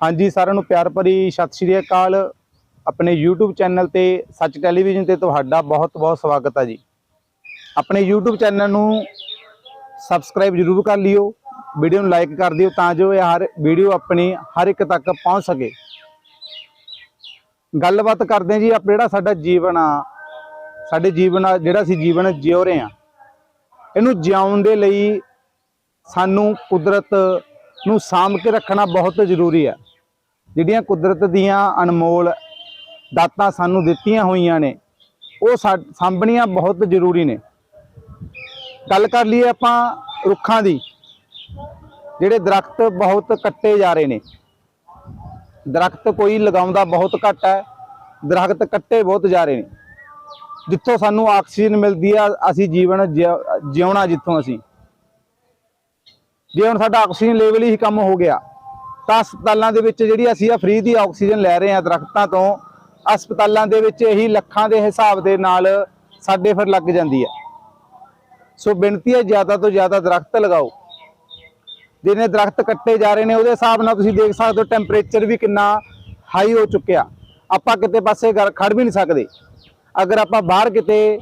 ਹਾਂਜੀ, ਸਾਰਿਆਂ ਨੂੰ ਪਿਆਰ ਭਰੀ ਸਤਿ ਸ਼੍ਰੀ ਅਕਾਲ। ਆਪਣੇ YouTube ਚੈਨਲ ਤੇ ਸੱਚ ਟੈਲੀਵਿਜ਼ਨ ਤੇ ਤੁਹਾਡਾ ਬਹੁਤ-ਬਹੁਤ ਸਵਾਗਤ ਹੈ ਜੀ। ਆਪਣੇ YouTube ਚੈਨਲ ਨੂੰ ਸਬਸਕ੍ਰਾਈਬ ਜਰੂਰ ਕਰ ਲਿਓ, ਵੀਡੀਓ ਨੂੰ ਲਾਈਕ ਕਰ ਦਿਓ ਤਾਂ ਜੋ ਇਹ ਹਰ ਵੀਡੀਓ ਆਪਣੀ ਹਰ ਇੱਕ ਤੱਕ ਪਹੁੰਚ ਸਕੇ। ਗੱਲਬਾਤ ਕਰਦੇ ਹਾਂ ਜੀ ਆਪ ਜਿਹੜਾ ਸਾਡਾ ਜੀਵਨ ਆ, ਸਾਡੇ ਜੀਵਨ ਆ, ਜਿਹੜਾ ਅਸੀਂ ਜੀਵਨ ਜਿਉ ਰਹੇ ਆ ਇਹਨੂੰ ਜਿਉਣ ਦੇ ਲਈ ਸਾਨੂੰ ਕੁਦਰਤ ਨੂੰ ਸਾਂਭ ਕੇ ਰੱਖਣਾ ਬਹੁਤ ਜ਼ਰੂਰੀ ਹੈ। ਜਿਹੜੀਆਂ ਕੁਦਰਤ ਦੀਆਂ ਅਨਮੋਲ ਦਾਤਾਂ ਸਾਨੂੰ ਦਿੱਤੀਆਂ ਹੋਈਆਂ ਨੇ, ਉਹ ਸਾ- ਸਾਂਭਣੀਆਂ ਬਹੁਤ ਜ਼ਰੂਰੀ ਨੇ। ਗੱਲ ਕਰ ਲਈਏ ਆਪਾਂ ਰੁੱਖਾਂ ਦੀ, ਜਿਹੜੇ ਦਰਖਤ ਬਹੁਤ ਕੱਟੇ ਜਾ ਰਹੇ ਨੇ। ਦਰਖਤ ਕੋਈ ਲਗਾਉਂਦਾ ਬਹੁਤ ਘੱਟ ਹੈ, ਦਰਖਤ ਕੱਟੇ ਬਹੁਤ ਜਾ ਰਹੇ ਨੇ। ਜਿੱਥੋਂ ਸਾਨੂੰ ਆਕਸੀਜਨ ਮਿਲਦੀ ਆ, ਅਸੀਂ ਜੀਵਨ ਜਿਉ- ਜਿਉਣਾ ਜਿੱਥੋਂ ਅਸੀਂ। ਜੇ ਹੁਣ ਸਾਡਾ ਆਕਸੀਜਨ ਲੈਵਲ ਹੀ ਕੰਮ ਹੋ ਗਿਆ, ਤਾਂ ਹਸਪਤਾਲਾਂ ਦੇ ਵਿੱਚ ਜਿਹੜੀ ਅਸੀਂ ਆ ਫ੍ਰੀ ਦੀ ਆਕਸੀਜਨ ਲੈ ਰਹੇ ਹਾਂ ਦਰਖਤਾਂ ਤੋਂ, ਹਸਪਤਾਲਾਂ ਦੇ ਵਿੱਚ ਇਹੀ ਲੱਖਾਂ ਦੇ ਹਿਸਾਬ ਦੇ ਨਾਲ ਸਾਡੇ ਫਿਰ ਲੱਗ ਜਾਂਦੀ ਹੈ। ਸੋ ਬੇਨਤੀ ਹੈ ਜ਼ਿਆਦਾ ਤੋਂ ਜ਼ਿਆਦਾ ਦਰਖਤ ਲਗਾਓ। ਜਿਹਨੇ ਦਰਖਤ ਕੱਟੇ ਜਾ ਰਹੇ ਨੇ, ਉਹਦੇ ਹਿਸਾਬ ਨਾਲ ਤੁਸੀਂ ਦੇਖ ਸਕਦੇ ਹੋ ਟੈਂਪਰੇਚਰ ਵੀ ਕਿੰਨਾ ਹਾਈ ਹੋ ਚੁੱਕਿਆ। ਆਪਾਂ ਕਿਤੇ ਪਾਸੇ ਘਰ ਖੜ ਵੀ ਨਹੀਂ ਸਕਦੇ। ਅਗਰ ਆਪਾਂ ਬਾਹਰ ਕਿਤੇ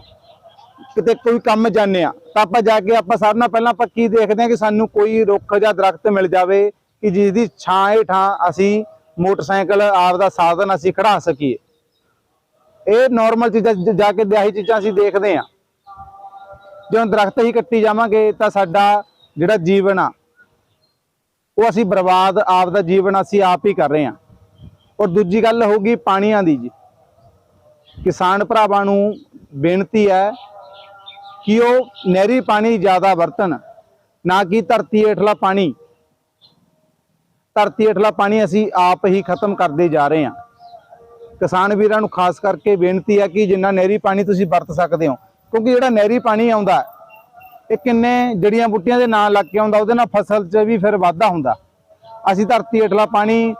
ਕਿਤੇ ਕੋਈ ਕੰਮ ਜਾਂਦੇ ਆ, ਤਾਂ ਆਪਾਂ ਜਾ ਕੇ ਆਪਾਂ ਸਾਰਿਆਂ ਨਾਲ ਪਹਿਲਾਂ ਆਪਾਂ ਕੀ ਦੇਖਦੇ ਆ ਕਿ ਸਾਨੂੰ ਕੋਈ ਰੁੱਖ ਜਾਂ ਦਰਖਤ ਮਿਲ ਜਾਵੇ ਕਿ ਜਿਸ ਦੀ ਛਾਂ ਹੇਠਾਂ ਅਸੀਂ ਮੋਟਰਸਾਈਕਲ ਆਪ ਦਾ ਸਾਧਨ ਅਸੀਂ ਖੜਾ ਸਕੀਏ। ਇਹ ਨਾਰਮਲ ਚੀਜ਼ਾਂ ਜਾ ਕੇ ਦਿਹਾਈ ਚੀਜ਼ਾਂ ਅਸੀਂ ਦੇਖਦੇ ਆ। ਜਦੋਂ ਦਰਖਤ ਹੀ ਕੱਟੀ ਜਾਵਾਂਗੇ ਤਾਂ ਸਾਡਾ ਜਿਹੜਾ ਜੀਵਨ ਆ, ਉਹ ਅਸੀਂ ਬਰਬਾਦ ਆਪ ਦਾ ਜੀਵਨ ਅਸੀਂ ਆਪ ਹੀ ਕਰ ਰਹੇ ਆ। ਔਰ ਦੂਜੀ ਗੱਲ ਹੋਊਗੀ ਪਾਣੀਆਂ ਦੀ ਜੀ। ਕਿਸਾਨ ਭਰਾਵਾਂ ਨੂੰ ਬੇਨਤੀ ਹੈ ਕਿ ਉਹ ਨਹਿਰੀ ਪਾਣੀ ਜ਼ਿਆਦਾ ਵਰਤਣ, ਨਾ ਕਿ ਧਰਤੀ ਹੇਠਲਾ ਪਾਣੀ। ਧਰਤੀ ਹੇਠਲਾ ਪਾਣੀ ਅਸੀਂ ਆਪ ਹੀ ਖਤਮ ਕਰਦੇ ਜਾ ਰਹੇ ਹਾਂ। ਕਿਸਾਨ ਵੀਰਾਂ ਨੂੰ ਖਾਸ ਕਰਕੇ ਬੇਨਤੀ ਹੈ ਕਿ ਜਿੰਨਾ ਨਹਿਰੀ ਪਾਣੀ ਤੁਸੀਂ ਵਰਤ ਸਕਦੇ ਹੋ, ਕਿਉਂਕਿ ਜਿਹੜਾ ਨਹਿਰੀ ਪਾਣੀ ਆਉਂਦਾ, ਇਹ ਕਿੰਨੇ ਜੜੀਆਂ ਬੂਟੀਆਂ ਦੇ ਨਾਂ ਲੱਗ ਕੇ ਆਉਂਦਾ, ਉਹਦੇ ਨਾਲ ਫਸਲ 'ਚ ਵੀ ਫਿਰ ਵਾਧਾ ਹੁੰਦਾ। ਅਸੀਂ ਧਰਤੀ ਹੇਠਲਾ ਪਾਣੀ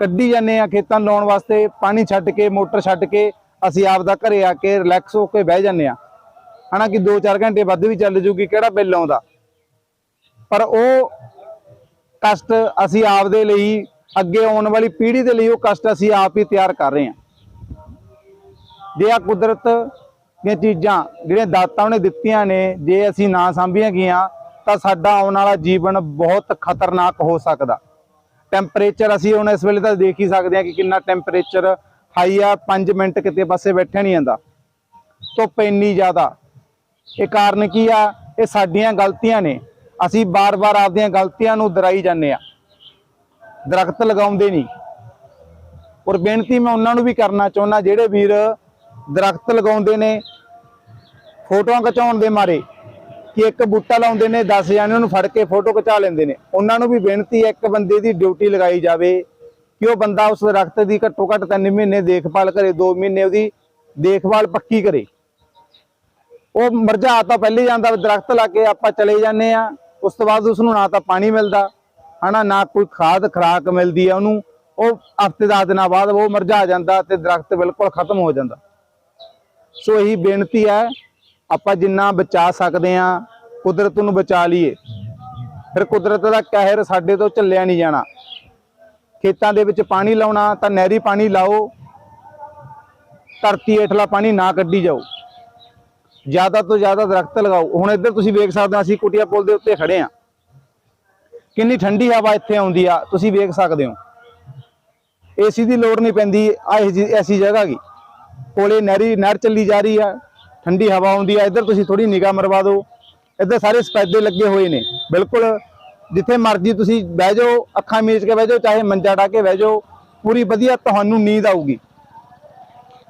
ਕੱਢੀ ਜਾਂਦੇ ਆ ਖੇਤਾਂ ਨੂੰ ਲਾਉਣ ਵਾਸਤੇ, ਪਾਣੀ ਛੱਡ ਕੇ, ਮੋਟਰ ਛੱਡ ਕੇ ਅਸੀਂ ਆਪ ਦਾ ਘਰੇ ਆ ਕੇ ਰਿਲੈਕਸ ਹੋ ਕੇ ਬਹਿ ਜਾਂਦੇ ਆ ਹਨਾ ਕਿ 2-4 ਘੰਟੇ ਵੱਧ ਵੀ ਚੱਲ ਜੂਗੀ, ਕਿਹੜਾ ਬਿੱਲ ਆਉਂਦਾ? ਪਰ ਉਹ ਕਸ਼ਟ ਅਸੀਂ ਆਪ ਦੇ ਲਈ, ਅੱਗੇ ਆਉਣ ਵਾਲੀ ਪੀੜ੍ਹੀ ਦੇ ਲਈ ਉਹ ਕਸ਼ਟ ਅਸੀਂ ਆਪ ਹੀ ਤਿਆਰ ਕਰ ਰਹੇ ਹਾਂ। ਜੇ ਆ ਕੁਦਰਤ ਦੀਆਂ ਚੀਜ਼ਾਂ, ਜਿਹੜੀਆਂ ਦਾਤਾਂ ਉਹਨੇ ਦਿੱਤੀਆਂ ਨੇ, ਜੇ ਅਸੀਂ ਨਾ ਸਾਂਭੀਆਂ ਗਈਆਂ, ਤਾਂ ਸਾਡਾ ਆਉਣ ਵਾਲਾ ਜੀਵਨ ਬਹੁਤ ਖਤਰਨਾਕ ਹੋ ਸਕਦਾ। ਟੈਂਪਰੇਚਰ ਅਸੀਂ ਹੁਣ ਇਸ ਵੇਲੇ ਤਾਂ ਦੇਖ ਹੀ ਸਕਦੇ ਹਾਂ ਕਿ ਕਿੰਨਾ ਟੈਂਪਰੇਚਰ ਹਾਈ ਆ 5 ਮਿੰਟ ਕਿਤੇ ਪਾਸੇ ਬੈਠਿਆ ਨਹੀਂ ਜਾਂਦਾ। ਧੁੱਪ ਇੰਨੀ ਜ਼ਿਆਦਾ ਇਹ ਕਾਰਨ ਕੀ ਆ? ਇਹ ਸਾਡੀਆਂ ਗਲਤੀਆਂ ਨੇ। ਅਸੀਂ ਬਾਰ-ਬਾਰ ਆਪਦੀਆਂ ਗਲਤੀਆਂ ਨੂੰ ਦਰਾਈ ਜਾਂਦੇ ਆ। ਦਰਖਤ ਲਗਾਉਂਦੇ ਨਹੀਂ। ਔਰ ਬੇਨਤੀ ਮੈਂ ਉਹਨਾਂ ਨੂੰ ਵੀ ਕਰਨਾ ਚਾਹੁੰਦਾ, ਜਿਹੜੇ ਵੀਰ ਦਰਖਤ ਲਗਾਉਂਦੇ ਨੇ, ਫੋਟੋਆਂ ਖਿਚਾਉਣ ਦੇ ਮਾਰੇ, ਕਿ ਇੱਕ ਬੂਟਾ ਲਾਉਂਦੇ ਨੇ 10 ਜਾਣੇ ਉਹਨੂੰ ਫੜ ਕੇ ਫੋਟੋ ਖਿਚਾ ਲੈਂਦੇ ਨੇ। ਉਹਨਾਂ ਨੂੰ ਵੀ ਬੇਨਤੀ ਹੈ, ਇੱਕ ਬੰਦੇ ਦੀ ਡਿਊਟੀ ਲਗਾਈ ਜਾਵੇ ਕਿ ਉਹ ਬੰਦਾ ਉਸ ਦਰਖਤ ਦੀ ਘੱਟੋ ਘੱਟ 3 ਮਹੀਨੇ ਦੇਖਭਾਲ ਕਰੇ 2 ਮਹੀਨੇ ਉਹਦੀ ਦੇਖਭਾਲ ਪੱਕੀ ਕਰੇ। ਉਹ ਮਰਝਾ ਤਾਂ ਪਹਿਲੇ ਜਾਂਦਾ ਦਰਖਤ ਲਾ ਕੇ ਆਪਾਂ ਚਲੇ ਜਾਂਦੇ ਆ ਉਸ ਤੋਂ ਬਾਅਦ ਉਸ ਨੂੰ ਨਾ ਤਾਂ ਪਾਣੀ ਮਿਲਦਾ, ਹਨਾ, ਨਾ ਕੋਈ ਖਾਦ, ਖਰਾਕ ਮਿਲਦੀ ਆ ਉਹਨੂੰ, ਉਹ ਹਫ਼ਤੇ ਦਸ ਦਿਨਾਂ ਬਾਅਦ ਉਹ ਮਰਝਾ ਜਾਂਦਾ ਤੇ ਦਰਖਤ ਬਿਲਕੁਲ ਖਤਮ ਹੋ ਜਾਂਦਾ। ਸੋ ਇਹੀ ਬੇਨਤੀ ਹੈ, ਆਪਾਂ ਜਿੰਨਾ ਬਚਾ ਸਕਦੇ ਆ ਕੁਦਰਤ ਨੂੰ ਬਚਾ ਲਈਏ। ਫਿਰ ਕੁਦਰਤ ਦਾ ਕਹਿਰ ਸਾਡੇ ਤੋਂ ਝੱਲਿਆ ਨਹੀਂ ਜਾਣਾ। ਖੇਤਾਂ ਦੇ ਵਿੱਚ ਪਾਣੀ ਲਾਉਣਾ ਤਾਂ ਨਹਿਰੀ ਪਾਣੀ ਲਾਓ, ਧਰਤੀ ਹੇਠਲਾ ਪਾਣੀ ਨਾ ਕੱਢੀ ਜਾਓ। ਜ਼ਿਆਦਾ ਤੋਂ ਜ਼ਿਆਦਾ ਦਰਖਤ ਲਗਾਓ। ਹੁਣ ਇੱਧਰ ਤੁਸੀਂ ਵੇਖ ਸਕਦੇ ਹੋ, ਅਸੀਂ ਕੁਟਿਆ ਪੁਲ ਦੇ ਉੱਤੇ ਖੜੇ ਆ ਕਿੰਨੀ ਠੰਡੀ ਹਵਾ ਇੱਥੇ ਆਉਂਦੀ ਆ, ਤੁਸੀਂ ਵੇਖ ਸਕਦੇ ਹੋ। ਏਸੀ ਦੀ ਲੋੜ ਨਹੀਂ ਪੈਂਦੀ ਆ ਐਸੀ ਜਗ੍ਹਾ ਗਈ ਕੋਲੇ ਨਹਿਰੀ ਨਹਿਰ ਚੱਲੀ ਜਾ ਰਹੀ ਆ, ਠੰਡੀ ਹਵਾ ਆਉਂਦੀ ਆ। ਇੱਧਰ ਤੁਸੀਂ ਥੋੜੀ ਨਿਗਾਹ ਮਰਵਾ ਦਿਓ। ਇੱਧਰ ਸਾਰੇ ਸਪੈਦੇ ਲੱਗੇ ਹੋਏ ਨੇ। ਬਿਲਕੁਲ ਜਿੱਥੇ ਮਰਜ਼ੀ ਤੁਸੀਂ ਬਹਿ ਜਾਓ, ਅੱਖਾਂ ਮੀਚ ਕੇ ਬਹਿ ਜਾਓ, ਚਾਹੇ ਮੰਜਾ ਢਾ ਕੇ ਬਹਿ ਜਾਓ, ਪੂਰੀ ਵਧੀਆ ਤੁਹਾਨੂੰ ਨੀਂਦ ਆਊਗੀ।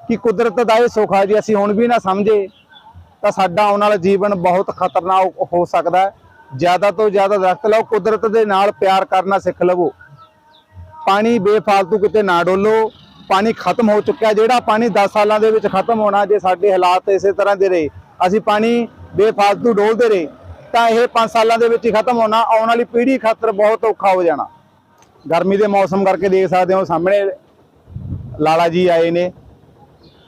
ਕਿ ਕੁਦਰਤ ਦਾ ਇਹ ਸੁੱਖ ਆ ਜੀ ਅਸੀਂ ਹੁਣ ਵੀ ਨਾ ਸਮਝੇ। ਤਾਂ ਸਾਡਾ ਆਉਣ ਵਾਲਾ ਜੀਵਨ ਬਹੁਤ ਖਤਰਨਾਕ ਹੋ ਸਕਦਾ ਹੈ। ਜ਼ਿਆਦਾ ਤੋਂ ਜ਼ਿਆਦਾ ਦਰਖਤ ਲਾਓ, ਕੁਦਰਤ ਦੇ ਨਾਲ ਪਿਆਰ ਕਰਨਾ ਸਿੱਖ ਲਵੋ। ਪਾਣੀ ਬੇਫਾਲਤੂ ਕਿਤੇ ਨਾ ਡੋਲੋ। ਪਾਣੀ ਖਤਮ ਹੋ ਚੁੱਕਿਆ, ਜਿਹੜਾ ਪਾਣੀ 10 ਸਾਲਾਂ ਦੇ ਵਿੱਚ ਖਤਮ ਹੋਣਾ ਜੇ ਸਾਡੇ ਹਾਲਾਤ ਇਸੇ ਤਰ੍ਹਾਂ ਦੇ ਰਹੇ, ਅਸੀਂ ਪਾਣੀ ਬੇਫਾਲਤੂ ਡੋਲਦੇ ਰਹੇ, ਤਾਂ ਇਹ 5 ਸਾਲਾਂ ਦੇ ਵਿੱਚ ਹੀ ਖਤਮ ਹੋਣਾ, ਆਉਣ ਵਾਲੀ ਪੀੜ੍ਹੀ ਖਾਤਰ ਬਹੁਤ ਔਖਾ ਹੋ ਜਾਣਾ। ਗਰਮੀ ਦੇ ਮੌਸਮ ਕਰਕੇ ਦੇਖ ਸਕਦੇ ਹੋ, ਸਾਹਮਣੇ ਲਾਲਾ ਜੀ ਆਏ ਨੇ।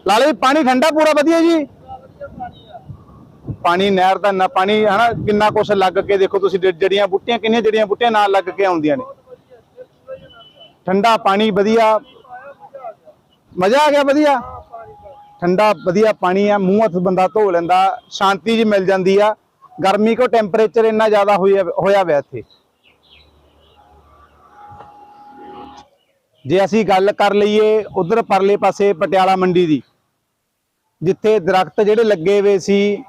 ਲਾਲਾ ਜੀ, ਪਾਣੀ ਠੰਡਾ ਪੂਰਾ ਵਧੀਆ ਜੀ? ਪਾਣੀ ਨਹਿਰ ਦਾ, ਨਾ ਪਾਣੀ, ਹਨਾ, ਕਿੰਨਾ ਕੁਛ ਲੱਗ ਕੇ ਦੇਖੋ ਤੁਸੀਂ ਜੜੀਆਂ ਬੂਟੀਆਂ, ਕਿੰਨੀਆਂ ਜੜੀਆਂ ਬੂਟੀਆਂ ਨਾਲ ਲੱਗ ਕੇ ਆਉਂਦੀਆਂ ਨੇ। ਠੰਡਾ ਪਾਣੀ ਵਧੀਆ। ਮਜ਼ਾ ਆ ਗਿਆ ਵਧੀਆ। ਠੰਡਾ ਵਧੀਆ ਪਾਣੀ ਆ, ਮੂੰਹ ਹੱਥ ਬੰਦਾ ਧੋ ਲੈਂਦਾ, ਸ਼ਾਂਤੀ ਜੀ ਮਿਲ ਜਾਂਦੀ ਆ। ਗਰਮੀ ਕੋ ਟੈਂਪਰੇਚਰ ਇੰਨਾ ਜ਼ਿਆਦਾ ਹੋਇਆ ਹੋਇਆ ਹੋਇਆ ਇੱਥੇ। ਜੇ ਅਸੀਂ ਗੱਲ ਕਰ ਲਈਏ ਉਧਰ ਪਰਲੇ ਪਾਸੇ ਪਟਿਆਲਾ ਮੰਡੀ ਦੀ, ਜਿੱਥੇ ਦਰਖਤ ਜਿਹੜੇ ਲੱਗੇ ਹੋਏ ਸੀ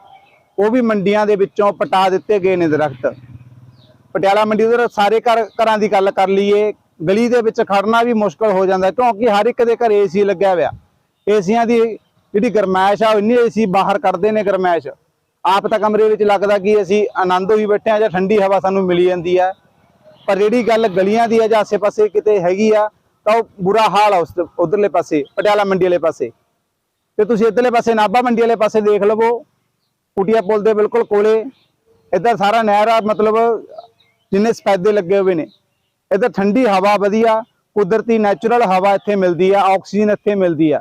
ਉਹ ਵੀ ਮੰਡੀਆਂ ਦੇ ਵਿੱਚੋਂ ਪਟਾ ਦਿੱਤੇ ਗਏ ਨੇ ਦਰਖਤ। ਪਟਿਆਲਾ ਮੰਡੀ ਉਧਰ ਸਾਰੇ ਘਰ, ਘਰਾਂ ਦੀ ਗੱਲ ਕਰ ਲਈਏ, ਗਲੀ ਦੇ ਵਿੱਚ ਖੜਨਾ ਵੀ ਮੁਸ਼ਕਲ ਹੋ ਜਾਂਦਾ, ਕਿਉਂਕਿ ਹਰ ਇੱਕ ਦੇ ਘਰ ਏਸੀ ਲੱਗਿਆ ਹੋਇਆ। ਏਸੀਆਂ ਦੀ ਜਿਹੜੀ ਗਰਮੈਸ਼ ਆ, ਉਹ ਇੰਨੀ ਏਸੀ ਬਾਹਰ ਕੱਢਦੇ ਨੇ ਗਰਮੈਸ਼। ਆਪ ਤਾਂ ਕਮਰੇ ਵਿੱਚ ਲੱਗਦਾ ਕਿ ਅਸੀਂ ਆਨੰਦ ਹੋਈ ਬੈਠੇ ਆ ਜਾਂ ਠੰਡੀ ਹਵਾ ਸਾਨੂੰ ਮਿਲੀ ਜਾਂਦੀ ਆ ਪਰ ਜਿਹੜੀ ਗੱਲ ਗਲੀਆਂ ਦੀ ਆ ਜਾਂ ਆਸੇ-ਪਾਸੇ ਕਿਤੇ ਹੈਗੀ ਆ, ਤਾਂ ਉਹ ਬੁਰਾ ਹਾਲ ਆ ਉਸ ਉਧਰਲੇ ਪਾਸੇ, ਪਟਿਆਲਾ ਮੰਡੀ ਵਾਲੇ ਪਾਸੇ। ਤੇ ਤੁਸੀਂ ਇੱਧਰਲੇ ਪਾਸੇ ਨਾਭਾ ਮੰਡੀ ਵਾਲੇ ਪਾਸੇ ਦੇਖ ਲਵੋ। ਕੁਟੀਆ ਪੁਲ ਦੇ ਬਿਲਕੁਲ ਕੋਲੇ। ਇੱਧਰ ਸਾਰਾ ਨਹਿਰ ਆ, ਮਤਲਬ ਜਿੰਨੇ ਸਪੈਦੇ ਲੱਗੇ ਹੋਏ ਨੇ। ਇੱਧਰ ਠੰਡੀ ਹਵਾ ਵਧੀਆ, ਕੁਦਰਤੀ ਨੈਚੁਰਲ ਹਵਾ ਇੱਥੇ ਮਿਲਦੀ ਆ, ਆਕਸੀਜਨ ਇੱਥੇ ਮਿਲਦੀ ਆ।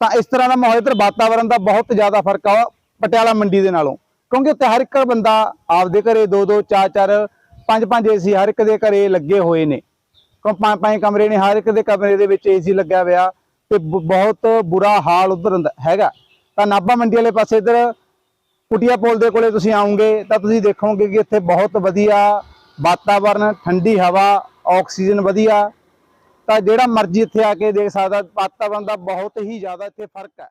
ਤਾਂ ਇਸ ਤਰ੍ਹਾਂ ਦਾ ਮਾਹੌਲ ਇੱਧਰ ਵਾਤਾਵਰਣ ਦਾ ਬਹੁਤ ਜ਼ਿਆਦਾ ਫ਼ਰਕ ਆ ਪਟਿਆਲਾ ਮੰਡੀ ਦੇ ਨਾਲੋਂ। ਕਿਉਂਕਿ ਉੱਥੇ ਹਰ ਇੱਕ ਬੰਦਾ ਆਪਦੇ ਘਰੇ ਦੋ ਦੋ, ਚਾਰ ਚਾਰ, ਪੰਜ ਪੰਜ ਏਸੀ ਹਰ ਇੱਕ ਦੇ ਘਰੇ ਲੱਗੇ ਹੋਏ ਨੇ। ਕਿਉਂ ਪੰਜ ਪੰਜ ਕਮਰੇ ਨੇ, ਹਰ ਇੱਕ ਦੇ ਕਮਰੇ ਦੇ ਵਿੱਚ ਏਸੀ ਲੱਗਿਆ ਹੋਇਆ ਤੇ ਬ- ਬਹੁਤ ਬੁਰਾ ਹਾਲ ਉਧਰ ਹੈਗਾ। ਤਾਂ ਨਾਭਾ ਮੰਡੀ ਵਾਲੇ ਪਾਸੇ ਇੱਧਰ ਕੁਟੀਆ ਪੁਲ ਦੇ ਕੋਲੇ ਤੁਸੀਂ ਆਉਂਗੇ, ਤਾਂ ਤੁਸੀਂ ਦੇਖੋਗੇ ਕਿ ਇੱਥੇ ਬਹੁਤ ਵਧੀਆ ਵਾਤਾਵਰਨ, ਠੰਡੀ ਹਵਾ, ਆਕਸੀਜਨ ਵਧੀਆ। ਤਾਂ ਜਿਹੜਾ ਮਰਜ਼ੀ ਇੱਥੇ ਆ ਕੇ ਦੇਖ ਸਕਦਾ, ਵਾਤਾਵਰਨ ਦਾ ਬਹੁਤ ਹੀ ਜ਼ਿਆਦਾ ਇੱਥੇ ਫ਼ਰਕ ਹੈ।